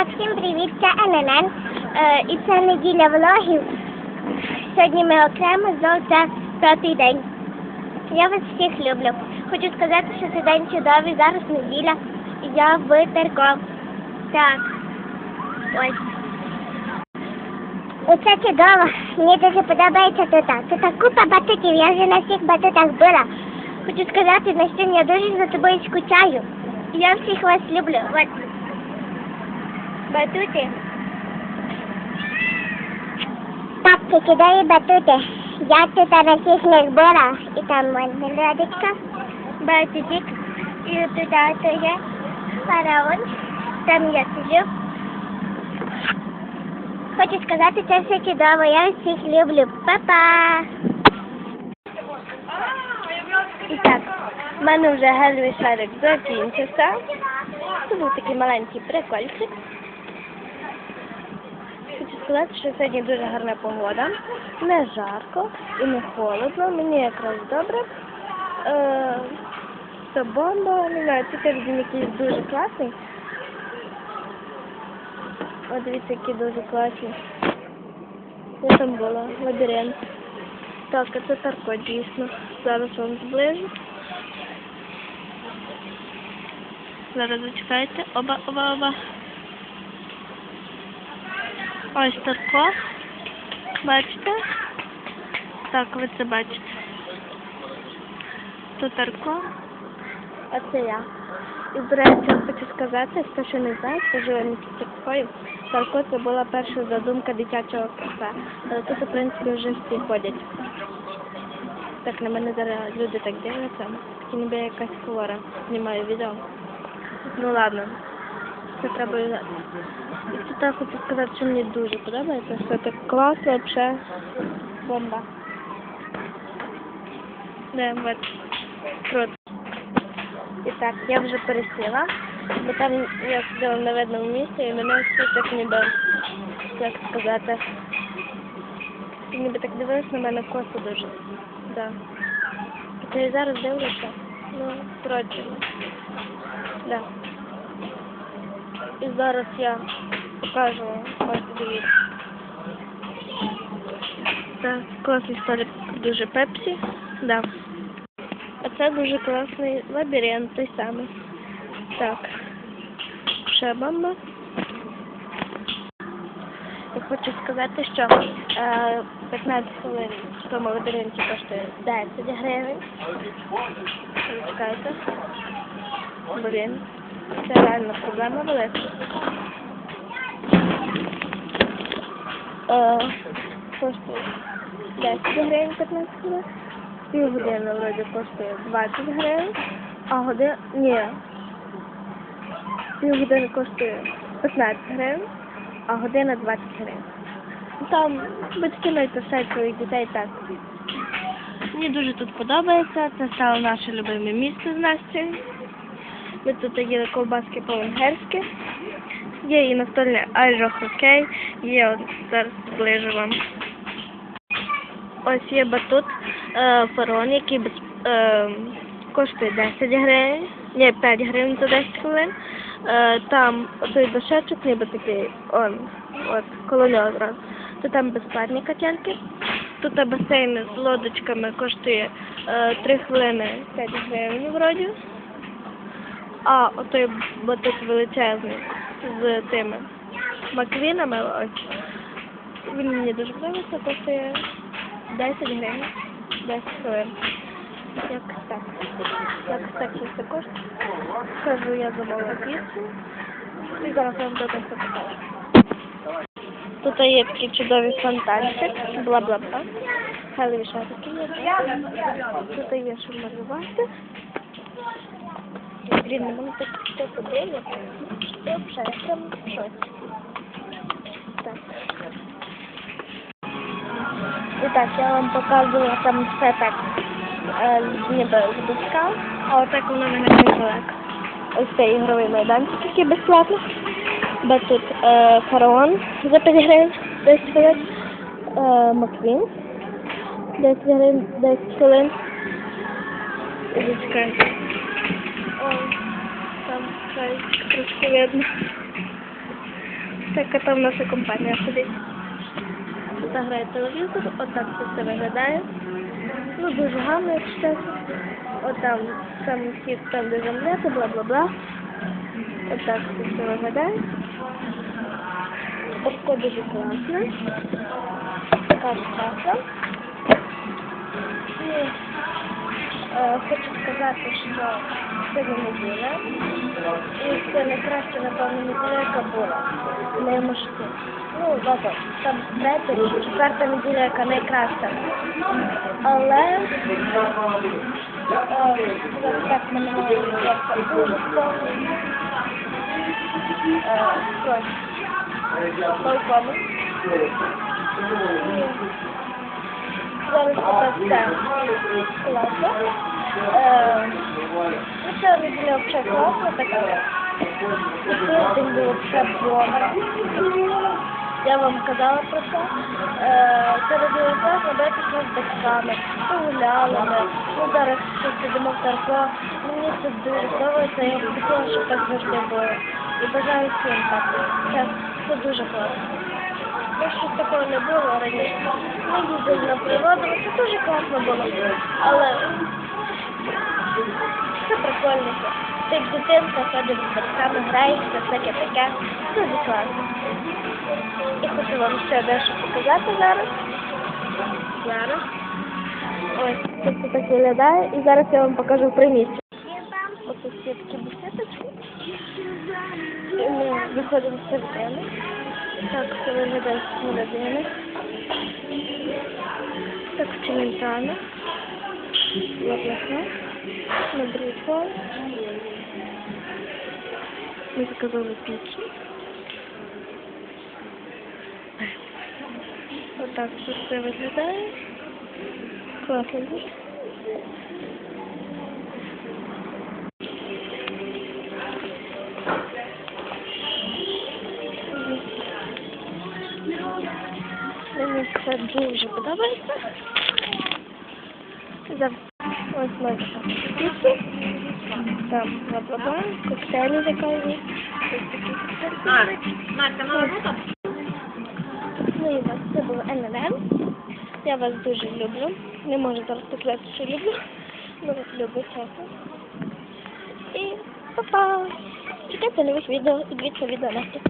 Так, всім привіт, це ННН. Е, і це неділя влогів. Сьогодні ми окремо знову це п'ятий день. Я вас всіх люблю. Хочу сказати, що цей день чудовий, зараз неділя, і я в. Так. Ось. Оце чудово. Мені дуже подобається тут. Тут купа батутів, я вже на всіх батутах була. Хочу сказати, Настюнь, я дуже за тобою скучаю. Я всіх вас люблю. От. Батути. Папки кидає батути. Я тут на всіх них була. І там вон лодочка. Батутик. І туди то є фараон. Там я сиджу. Хочу сказати, це все чудово. Я всіх люблю. Па-па! І так, в вже гелевий шарик закінчився. Це був такий маленький прикольчик. Сказати, що сьогодні дуже гарна погода. Не жарко і не холодно. Мені якраз добре. Е, це бомба, не знаю, цей він якийсь дуже класний. О, дивіться, які дуже класні. Я там була, лабіринт. Так, це Тарко дійсно. Зараз вам зближу. Зараз зачекайте. Оба, оба, оба. Ось Тарко. Бачите? Так, ви це бачите. Тут Тарко, а це я. І, до речі, хочу сказати, хто ще не знає, хто живе в місті Таркою, Тарко це була перша задумка дитячого кафе. Але тут, в принципі, вже всі ходять. Так, на мене зараз люди так дивляться, ніби якась хвора. Знімаю відео. Ну ладно, це треба. І тут так хочу сказати, що мені дуже подобається, що це клас вообще бомба. Да, вот. Круто. І так, я вже пересіла, бо там я сиділа на видному місці і мене всі так ніби, як сказати, ніби так дивились на мене косо дуже. Да. Хоча і зараз дивлюся, ну, коротше. Да. І зараз я покажу дивіться. Так, класний столик дуже пепсі. Да. А це дуже класний лабіринт, той самий. Так. Ще бомба. Я хочу сказати, що е, 15 хвилин в тому лабіринті коштує 10 гривень. Чекайте. Блін. Це реально проблема велика. Е, коштує 10 гривень 15 хвилин. Півгодини вроді коштує 20 гривень, а година... Ні. Півгодини коштує 15 гривень, а година 20 гривень. Там батьки навіть писають своїх дітей так. Мені дуже тут подобається, це стало наше любиме місце з Настю. Ми тут їли ковбаски по-венгерськи. Є і настольний аерохокей, є от зараз зближу вам. Ось є батут е, фарон, який без, е, коштує 10 гривень, ні, 5 гривень за 10 хвилин. Е, там той дошечок, ніби такий, он, от, коло нього. То там безплатні котянки. Тут басейн з лодочками коштує е, 3 хвилини 5 гривень вроді. А отой батут величезний з тими маквінами, ось. Він мені дуже подобається, коштує 10 гривень, 10 хвилин. Як так. Як так все коштує. Скажу, я замовила піцу. І зараз вам до того покажу. Тут є такий чудовий фонтанчик, бла-бла-бла. Хайлові шарики є. Тут є що малювати. Блін, не можу так все подивитися. Що взагалі, я прям в шоці. Так. І так, я вам показую там все так, е, ніби з доска, а отак воно виглядає далеко. Ось цей ігровий майданчик, який безплатно. Бо тут е, фараон за 5 гривень 10 хвилин, е, Маквін 10 гривень 10 хвилин. І зачекайте. Там трошки видно. Така там наша компанія сидить. Тут грає телевізор, отак це все виглядає. Ну, дуже гарно, якщо чесно. От там вхід, там де земля, бла-бла-бла. Отак це все виглядає. Обко дуже класне. Така краса. І е, хочу сказати, що сьогодні неділя. І це найкраща, напевно, неділя, була. моєму житті. Ну, добре, там третя чи четверта неділя, яка найкраща. Але е, так мене дуже балкону. Зараз це все класно. Е, Ну, це неділя взагалі класно така. Тиждень був взагалі добре. Я вам казала про це. Це робили класно, бачиш з батьками, погуляли ми. Ну, зараз ще сидимо в церкву. Мені це дуже подобається, я хотіла, щоб так завжди було. І бажаю всім так. Це, це дуже класно. Ну, щось такого не було раніше. Ми їздили на природу, це дуже класно було. Але це прикольно. Ти як дитинка ходиш з батьками, граєшся, всяке таке. Дуже класно. І хочу вам ще дещо показати зараз. Зараз. Ось, це так виглядає. І зараз я вам покажу приміщення. Ось є такі бесідочки. І ми виходимо з середини. Так це виглядає з середини. Так цементально. Власно. На пол. Ми заказали піцу. Отак це все виглядає. Класно дуже. Мені це дуже подобається. За ось ми піцу. Там бла-бла-бла, коктейлі заказують. Ось такі. Марта, молоко? Ну і вас це було ННН. Я вас дуже люблю. Не можу зараз сказати, що люблю. Ну, вас люблю, чесно. І па-па! Чекайте нових відео і дивіться відео Насті.